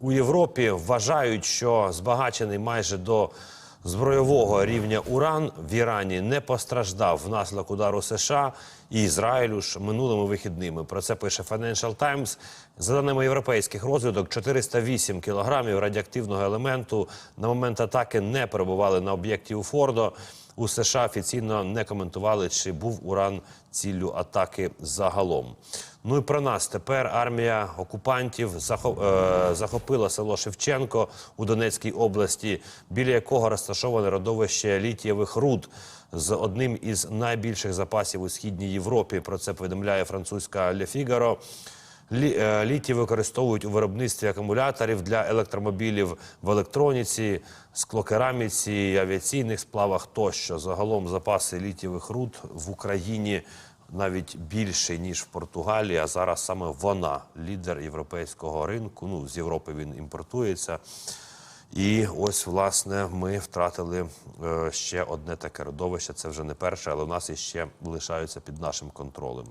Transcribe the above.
У Європі вважають, що збагачений майже до збройового рівня уран в Ірані не постраждав внаслідок удару США і Ізраїлю ж минулими вихідними. Про це пише Financial Times. За даними європейських розвідок, 408 кілограмів радіоактивного елементу на момент атаки не перебували на об'єкті у Фордо. У США офіційно не коментували, чи був уран ціллю атаки загалом. Ну і про нас тепер армія окупантів е, захопила село Шевченко у Донецькій області, біля якого розташоване родовище літієвих руд з одним із найбільших запасів у східній Європі. Про це повідомляє французька Le Figaro. Е, літій використовують у виробництві акумуляторів для електромобілів в електроніці, склокераміці, авіаційних сплавах тощо. Загалом запаси літієвих руд в Україні навіть більший ніж в Португалії. А зараз саме вона лідер європейського ринку. Ну з Європи він імпортується. І ось власне ми втратили е, ще одне таке родовище. Це вже не перше, але у нас іще лишаються під нашим контролем.